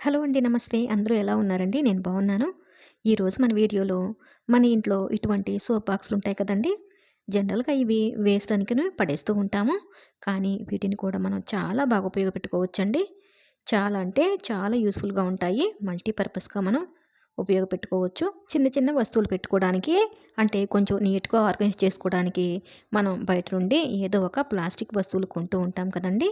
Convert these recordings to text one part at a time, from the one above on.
Hello అండి నమస్తే. అందరూ ఎలా ఉన్నారండి? నేను బాగున్నాను. ఈరోజు మన వీడియోలో మన ఇంట్లో ఇటువంటి సోప్ బాక్సులు ఉంటాయి కదండి? జనరల్గా ఇవి వేస్ట్ పడేస్తూ ఉంటాము. కానీ వీటిని కూడా మనం చాలా బాగా ఉపయోగపెట్టుకోవచ్చండి. చాలా అంటే చాలా యూస్ఫుల్గా ఉంటాయి. మల్టీపర్పస్గా మనం ఉపయోగపెట్టుకోవచ్చు. చిన్న చిన్న వస్తువులు పెట్టుకోవడానికి అంటే కొంచెం నీట్గా ఆర్గనైజ్ చేసుకోవడానికి మనం బయట నుండి ఏదో ఒక ప్లాస్టిక్ వస్తువులు కొంటూ ఉంటాం కదండి?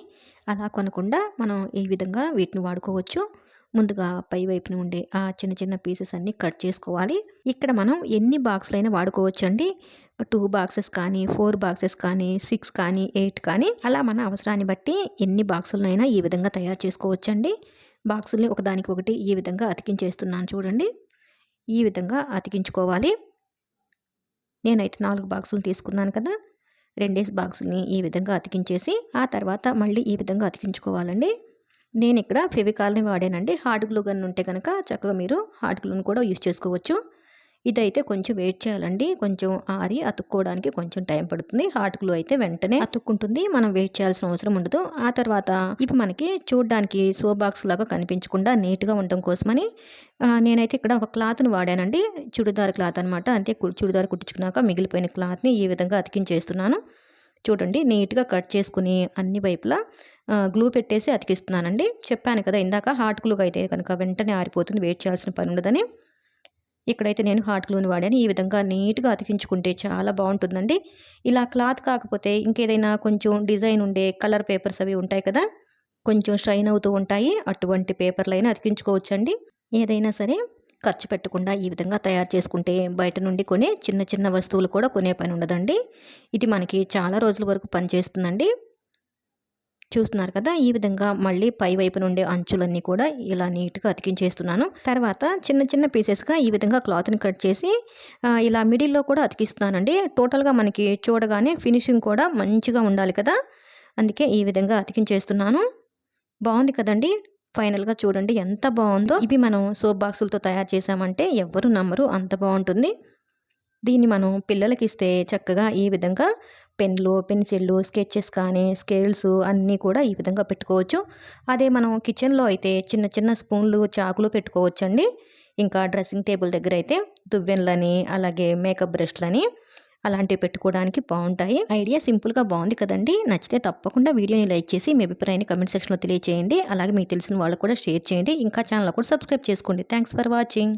అలా కొనకుండా మనం ఈ విధంగా వీటిని వాడుకోవచ్చు. ముందుగా పై వైపున ఉండే ఆ చిన్న చిన్న పీసెస్ అన్నీ కట్ చేసుకోవాలి. ఇక్కడ మనం ఎన్ని బాక్సులైనా వాడుకోవచ్చు అండి టూ బాక్సెస్ కానీ ఫోర్ బాక్సెస్ కానీ సిక్స్ కానీ ఎయిట్ కానీ అలా మన అవసరాన్ని బట్టి ఎన్ని బాక్సులనైనా ఈ విధంగా తయారు చేసుకోవచ్చండి. బాక్సుల్ని ఒకదానికి ఒకటి ఈ విధంగా అతికించేస్తున్నాను చూడండి. ఈ విధంగా అతికించుకోవాలి. నేనైతే నాలుగు బాక్సులు తీసుకున్నాను కదా. రెండేసి బాక్సుల్ని ఈ విధంగా అతికించేసి ఆ తర్వాత మళ్ళీ ఈ విధంగా అతికించుకోవాలండి. నేను ఇక్కడ ఫెవికాల్ని వాడానండి. హార్డ్ గ్లూ గన్ ఉంటే కనుక చక్కగా మీరు హార్డ్ గ్లూని కూడా యూజ్ చేసుకోవచ్చు. ఇదైతే కొంచెం వెయిట్ చేయాలండి. కొంచెం ఆరి అతుక్కోవడానికి కొంచెం టైం పడుతుంది. హార్ట్ గ్లూ అయితే వెంటనే అతుక్కుంటుంది. మనం వెయిట్ చేయాల్సిన అవసరం ఉండదు. ఆ తర్వాత ఇవి మనకి చూడడానికి సో బాక్స్ లాగా కనిపించకుండా నీట్గా ఉండడం కోసమని నేనైతే ఇక్కడ ఒక క్లాత్ని వాడానండి. చుడిదార్ క్లాత్ అనమాట అంటే చుడిదార్ కుట్టించుకున్నాక మిగిలిపోయిన క్లాత్ని ఈ విధంగా అతికించేస్తున్నాను. చూడండి నీట్గా కట్ చేసుకుని అన్ని వైపులా గ్లూ పెట్టేసి అతికిస్తున్నానండి. చెప్పాను కదా ఇందాక హాట్ గ్లూ అయితే కనుక వెంటనే ఆరిపోతుంది వెయిట్ చేయాల్సిన పని ఉండదని. ఇక్కడైతే నేను హాట్ గ్లూని వాడాను. ఈ విధంగా నీట్గా అతికించుకుంటే చాలా బాగుంటుందండి. ఇలా క్లాత్ కాకపోతే ఇంకేదైనా కొంచెం డిజైన్ ఉండే కలర్ పేపర్స్ అవి ఉంటాయి కదా కొంచెం షైన్ అవుతూ ఉంటాయి. అటువంటి పేపర్లైనా అతికించుకోవచ్చండి. ఏదైనా సరే ఖర్చు పెట్టకుండా ఈ విధంగా తయారు చేసుకుంటే బయట నుండి కొనే చిన్న చిన్న వస్తువులు కూడా కొనే పని ఉండదండి. ఇది మనకి చాలా రోజుల వరకు పనిచేస్తుందండి. చూస్తున్నారు కదా ఈ విధంగా మళ్ళీ పై వైపు నుండే అంచులన్నీ కూడా ఇలా నీట్గా అతికించేస్తున్నాను. తర్వాత చిన్న చిన్న పీసెస్గా ఈ విధంగా క్లాత్ని కట్ చేసి ఇలా మిడిల్లో కూడా అతికిస్తున్నానండి. టోటల్గా మనకి చూడగానే ఫినిషింగ్ కూడా మంచిగా ఉండాలి కదా. అందుకే ఈ విధంగా అతికించేస్తున్నాను. బాగుంది కదండి? ఫైనల్గా చూడండి ఎంత బాగుందో. ఇవి మనం సోప్ బాక్సులతో తయారు చేసామంటే ఎవ్వరు నమ్మరు అంత బాగుంటుంది. దీన్ని మనం పిల్లలకి ఇస్తే చక్కగా ఈ విధంగా పెన్లు పెన్సిళ్ళు స్కెచెస్ కానీ స్కేల్స్ అన్నీ కూడా ఈ విధంగా పెట్టుకోవచ్చు. అదే మనం కిచెన్లో అయితే చిన్న చిన్న స్పూన్లు చాకులు పెట్టుకోవచ్చండి. ఇంకా డ్రెస్సింగ్ టేబుల్ దగ్గర అయితే దువ్వెన్లని అలాగే మేకప్ బ్రష్లని అలాంటివి పెట్టుకోవడానికి బాగుంటాయి. ఐడియా సింపుల్గా బాగుంది కదండి. నచ్చితే తప్పకుండా వీడియోని లైక్ చేసి మీ అభిప్రాయాన్ని కమెంట్ సెక్షన్లో తెలియజేయండి అలాగే మీకు తెలిసిన వాళ్ళకు కూడా షేర్ చేయండి. ఇంకా ఛానల్ కూడా సబ్స్క్రైబ్ చేసుకోండి. Thanks for watching.